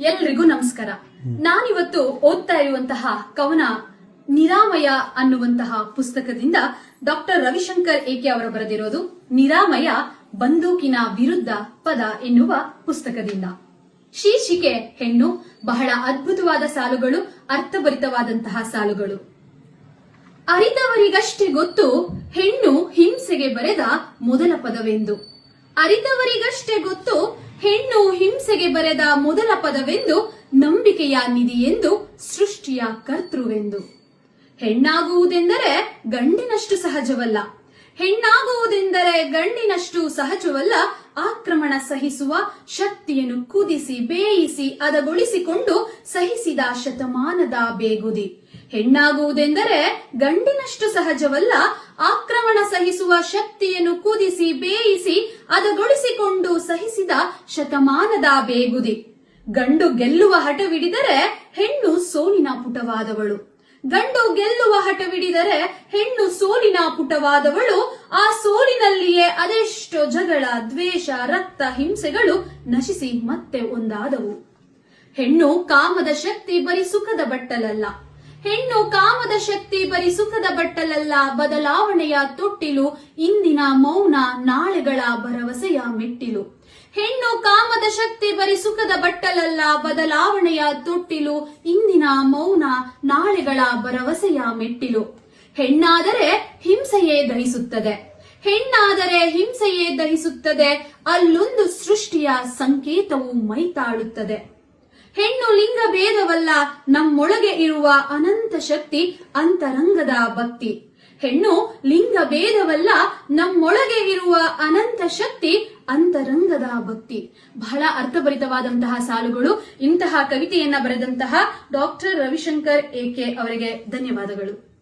ಎಲ್ರಿಗೂ ನಮಸ್ಕಾರ. ನಾನಿವತ್ತು ಓದ್ತಾ ಇರುವಂತಹ ಕವನ ನಿರಾಮಯ ಅನ್ನುವಂತಹ ಪುಸ್ತಕದಿಂದ ಡಾಕ್ಟರ್ ರವಿಶಂಕರ್ ಏಕೆ ಅವರು ಬರೆದಿರೋದು? ನಿರಾಮಯ ಬಂದೂಕಿನ ವಿರುದ್ಧ ಪದ ಎನ್ನುವ ಪುಸ್ತಕದಿಂದ. ಶೀರ್ಷಿಕೆ ಹೆಣ್ಣು, ಬಹಳ ಅದ್ಭುತವಾದ ಸಾಲುಗಳು, ಅರ್ಥಭರಿತವಾದಂತಹ ಸಾಲುಗಳು. ಅರಿತವರಿಗಷ್ಟೇ ಗೊತ್ತು, ಹೆಣ್ಣು ಹಿಂಸೆಗೆ ಬರೆದ ಮೊದಲ ಪದವೆಂದು. ಅರಿತವರಿಗಷ್ಟೇ ಗೊತ್ತು, ಹೆಣ್ಣು ಹಿಂಸೆಗೆ ಬರೆದ ಮೊದಲ ಪದವೆಂದು ನಂಬಿಕೆಯ ಎಂದು ಸೃಷ್ಟಿಯ ಕರ್ತೃವೆಂದು. ಹೆಣ್ಣಾಗುವುದೆಂದರೆ ಗಂಡಿನಷ್ಟು ಸಹಜವಲ್ಲ. ಹೆಣ್ಣಾಗುವುದೆಂದರೆ ಗಂಡಿನಷ್ಟು ಸಹಜವಲ್ಲ. ಆಕ್ರಮಣ ಸಹಿಸುವ ಶಕ್ತಿಯನ್ನು ಕುದಿಸಿ, ಬೇಯಿಸಿ ಅದಗೊಳಿಸಿಕೊಂಡು ಸಹಿಸಿದ ಶತಮಾನದ ಬೇಗುದಿ. ಹೆಣ್ಣಾಗುವುದೆಂದರೆ ಗಂಡಿನಷ್ಟು ಸಹಜವಲ್ಲ. ಆಕ್ರಮಣ ಸಹಿಸುವ ಶಕ್ತಿಯನ್ನು ಕುದಿಸಿ, ಬೇಯಿಸಿ ಅದಗೊಳಿಸಿಕೊಂಡು ಸಹಿಸಿದ ಶತಮಾನದ ಬೇಗುದಿ. ಗಂಡು ಗೆಲ್ಲುವ ಹಠವಿಡಿದರೆ ಹೆಣ್ಣು ಸೋಲಿನ ಪುಟವಾದವಳು. ಗಂಡು ಗೆಲ್ಲುವ ಹಠವಿಡಿದರೆ ಹೆಣ್ಣು ಸೋಲಿನ ಪುಟವಾದವಳು. ಆ ಸೋಲಿನಲ್ಲಿಯೇ ಅದೆಷ್ಟೋ ಜಗಳ, ದ್ವೇಷ, ರಕ್ತ, ಹಿಂಸೆಗಳು ನಶಿಸಿ ಮತ್ತೆ ಒಂದಾದವು. ಹೆಣ್ಣು ಕಾಮದ ಶಕ್ತಿ ಬರೀ ಸುಖದ ಬಟ್ಟಲಲ್ಲ. ಹೆಣ್ಣು ಕಾಮದ ಶಕ್ತಿ ಬರಿ ಸುಖದ ಬಟ್ಟಲಲ್ಲ, ಬದಲಾವಣೆಯ ತೊಟ್ಟಿಲು, ಇಂದಿನ ಮೌನ ನಾಳೆಗಳ ಭರವಸೆಯ ಮೆಟ್ಟಿಲು. ಹೆಣ್ಣು ಕಾಮದ ಶಕ್ತಿ ಬರಿ ಸುಖದ ಬಟ್ಟಲಲ್ಲ, ಬದಲಾವಣೆಯ ತೊಟ್ಟಿಲು, ಇಂದಿನ ಮೌನ ನಾಳೆಗಳ ಭರವಸೆಯ ಮೆಟ್ಟಿಲು. ಹೆಣ್ಣಾದರೆ ಹಿಂಸೆಯೇ ದಹಿಸುತ್ತದೆ. ಹೆಣ್ಣಾದರೆ ಹಿಂಸೆಯೇ ದಹಿಸುತ್ತದೆ. ಅಲ್ಲೊಂದು ಸೃಷ್ಟಿಯ ಸಂಕೇತವು ಮೈತಾಳುತ್ತದೆ. ಹೆಣ್ಣು ಲಿಂಗ ಭೇದವಲ್ಲ, ನಮ್ಮೊಳಗೆ ಇರುವ ಅನಂತ ಶಕ್ತಿ ಅಂತರಂಗದ ಭಕ್ತಿ. ಹೆಣ್ಣು ಲಿಂಗ ಭೇದವಲ್ಲ, ನಮ್ಮೊಳಗೆ ಇರುವ ಅನಂತ ಶಕ್ತಿ ಅಂತರಂಗದ ಭಕ್ತಿ. ಬಹಳ ಅರ್ಥಭರಿತವಾದಂತಹ ಸಾಲುಗಳು, ಇಂತಹ ಕವಿತೆಯನ್ನ ಬರೆದಂತಹ ಡಾಕ್ಟರ್ ರವಿಶಂಕರ್ ಎಕೆ ಅವರಿಗೆ ಧನ್ಯವಾದಗಳು.